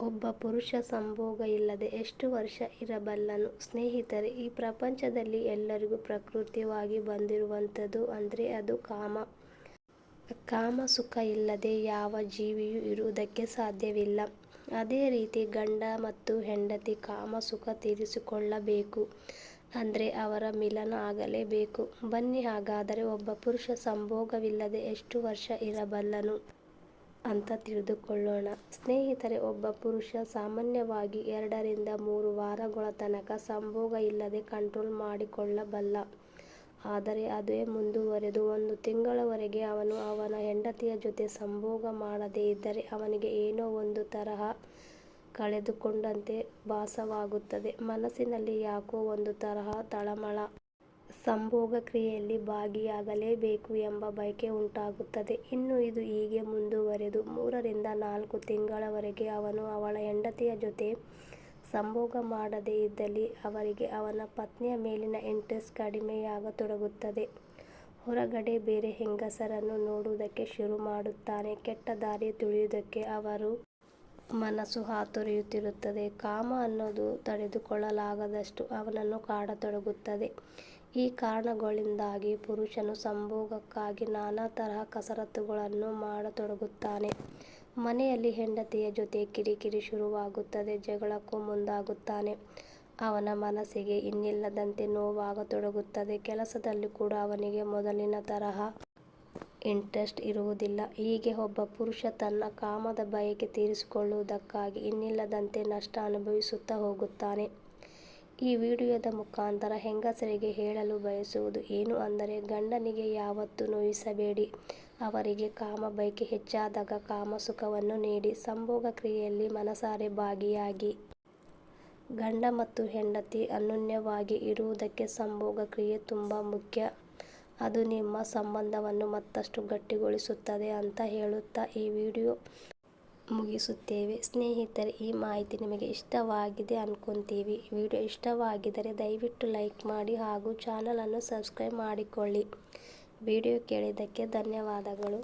ಒಬ್ಬ ಪುರುಷ ಸಂಭೋಗ ಇಲ್ಲದೆ ಎಷ್ಟು ವರ್ಷ ಇರಬಲ್ಲನು? ಸ್ನೇಹಿತರೆ, ಈ ಪ್ರಪಂಚದಲ್ಲಿ ಎಲ್ಲರಿಗೂ ಪ್ರಕೃತಿವಾಗಿ ಬಂದಿರುವಂಥದ್ದು ಅಂದರೆ ಅದು ಕಾಮ. ಕಾಮ ಸುಖ ಇಲ್ಲದೆ ಯಾವ ಜೀವಿಯೂ ಇರುವುದಕ್ಕೆ ಸಾಧ್ಯವಿಲ್ಲ. ಅದೇ ರೀತಿ ಗಂಡ ಮತ್ತು ಹೆಂಡತಿ ಕಾಮ ಸುಖ ತೀರಿಸಿಕೊಳ್ಳಬೇಕು ಅಂದರೆ ಅವರ ಮಿಲನ ಆಗಲೇಬೇಕು. ಬನ್ನಿ ಹಾಗಾದರೆ ಒಬ್ಬ ಪುರುಷ ಸಂಭೋಗವಿಲ್ಲದೆ ಎಷ್ಟು ವರ್ಷ ಇರಬಲ್ಲನು ಅಂತ ತಿಳಿದುಕೊಳ್ಳೋಣ. ಸ್ನೇಹಿತರೆ, ಒಬ್ಬ ಪುರುಷ ಸಾಮಾನ್ಯವಾಗಿ ಎರಡರಿಂದ ಮೂರು ವಾರಗಳ ತನಕ ಸಂಭೋಗ ಇಲ್ಲದೆ ಕಂಟ್ರೋಲ್ ಮಾಡಿಕೊಳ್ಳಬಲ್ಲ. ಆದರೆ ಅದೇ ಮುಂದುವರೆದು ಒಂದು ತಿಂಗಳವರೆಗೆ ಅವನು ಅವನ ಹೆಂಡತಿಯ ಜೊತೆ ಸಂಭೋಗ ಮಾಡದೇ ಇದ್ದರೆ ಅವನಿಗೆ ಏನೋ ಒಂದು ತರಹ ಕಳೆದುಕೊಂಡಂತೆ ಭಾಸವಾಗುತ್ತದೆ. ಮನಸ್ಸಿನಲ್ಲಿ ಯಾಕೋ ಒಂದು ತರಹ ತಳಮಳ. ಸಂಭೋಗ ಕ್ರಿಯೆಯಲ್ಲಿ ಭಾಗಿಯಾಗಲೇಬೇಕು ಎಂಬ ಬಯಕೆ ಉಂಟಾಗುತ್ತದೆ. ಇನ್ನು ಇದು ಹೀಗೆ ಮುಂದುವರೆದು ಮೂರರಿಂದ ನಾಲ್ಕು ತಿಂಗಳವರೆಗೆ ಅವನು ಅವಳ ಹೆಂಡತಿಯ ಜೊತೆ ಸಂಭೋಗ ಮಾಡದೇ ಇದ್ದಲ್ಲಿ ಅವರಿಗೆ ಅವನ ಪತ್ನಿಯ ಮೇಲಿನ ಇಂಟ್ರೆಸ್ಟ್ ಕಡಿಮೆಯಾಗತೊಡಗುತ್ತದೆ. ಹೊರಗಡೆ ಬೇರೆ ಹೆಂಗಸರನ್ನು ನೋಡುವುದಕ್ಕೆ ಶುರು ಮಾಡುತ್ತಾನೆ. ಕೆಟ್ಟ ದಾರಿ ತುಳಿಯುವುದಕ್ಕೆ ಅವರು ಮನಸ್ಸು ಹಾತೊರೆಯುತ್ತಿರುತ್ತದೆ. ಕಾಮ ಅನ್ನೋದು ತಡೆದುಕೊಳ್ಳಲಾಗದಷ್ಟು ಅವನನ್ನು ಕಾಡತೊಡಗುತ್ತದೆ. ಈ ಕಾರಣಗಳಿಂದಾಗಿ ಪುರುಷನು ಸಂಭೋಗಕ್ಕಾಗಿ ನಾನಾ ತರಹ ಕಸರತ್ತುಗಳನ್ನು ಮಾಡತೊಡಗುತ್ತಾನೆ. ಮನೆಯಲ್ಲಿ ಹೆಂಡತಿಯ ಜೊತೆ ಕಿರಿಕಿರಿ ಶುರುವಾಗುತ್ತದೆ. ಜಗಳಕ್ಕೂ ಮುಂದಾಗುತ್ತಾನೆ. ಅವನ ಮನಸ್ಸಿಗೆ ಇನ್ನಿಲ್ಲದಂತೆ ನೋವಾಗತೊಡಗುತ್ತದೆ. ಕೆಲಸದಲ್ಲಿ ಕೂಡ ಅವನಿಗೆ ಮೊದಲಿನ ತರಹ ಇಂಟ್ರೆಸ್ಟ್ ಇರುವುದಿಲ್ಲ. ಹೀಗೆ ಒಬ್ಬ ಪುರುಷ ತನ್ನ ಕಾಮದ ಬಯಕೆ ತೀರಿಸಿಕೊಳ್ಳುವುದಕ್ಕಾಗಿ ಇನ್ನಿಲ್ಲದಂತೆ ನಷ್ಟ ಅನುಭವಿಸುತ್ತಾ ಹೋಗುತ್ತಾನೆ. ಈ ವಿಡಿಯೋದ ಮುಖಾಂತರ ಹೆಂಗಸರಿಗೆ ಹೇಳಲು ಬಯಸುವುದು ಏನು ಅಂದರೆ, ಗಂಡನಿಗೆ ಯಾವತ್ತೂ ನೋಯಿಸಬೇಡಿ. ಅವರಿಗೆ ಕಾಮ ಬಯಕೆ ಹೆಚ್ಚಾದಾಗ ಕಾಮ ಸುಖವನ್ನು ನೀಡಿ. ಸಂಭೋಗ ಕ್ರಿಯೆಯಲ್ಲಿ ಮನಸಾರೆ ಭಾಗಿಯಾಗಿ. ಗಂಡ ಮತ್ತು ಹೆಂಡತಿ ಅನ್ಯೋನ್ಯವಾಗಿ ಇರುವುದಕ್ಕೆ ಸಂಭೋಗ ಕ್ರಿಯೆ ತುಂಬ ಮುಖ್ಯ. ಅದು ನಿಮ್ಮ ಸಂಬಂಧವನ್ನು ಮತ್ತಷ್ಟು ಗಟ್ಟಿಗೊಳಿಸುತ್ತದೆ ಅಂತ ಹೇಳುತ್ತಾ ಈ ವಿಡಿಯೋ ಮುಗಿಸುತ್ತೇವೆ. ಸ್ನೇಹಿತರೆ, ಈ ಮಾಹಿತಿ ನಿಮಗೆ ಇಷ್ಟವಾಗಿದೆ ಅನ್ಕೊಂತೀವಿ ವಿಡಿಯೋ ಇಷ್ಟವಾಗಿದ್ದರೆ ದಯವಿಟ್ಟು ಲೈಕ್ ಮಾಡಿ ಹಾಗೂ ಚಾನಲನ್ನು ಸಬ್ಸ್ಕ್ರೈಬ್ ಮಾಡಿಕೊಳ್ಳಿ. ವಿಡಿಯೋ ಕೇಳಿದ್ದಕ್ಕೆ ಧನ್ಯವಾದಗಳು.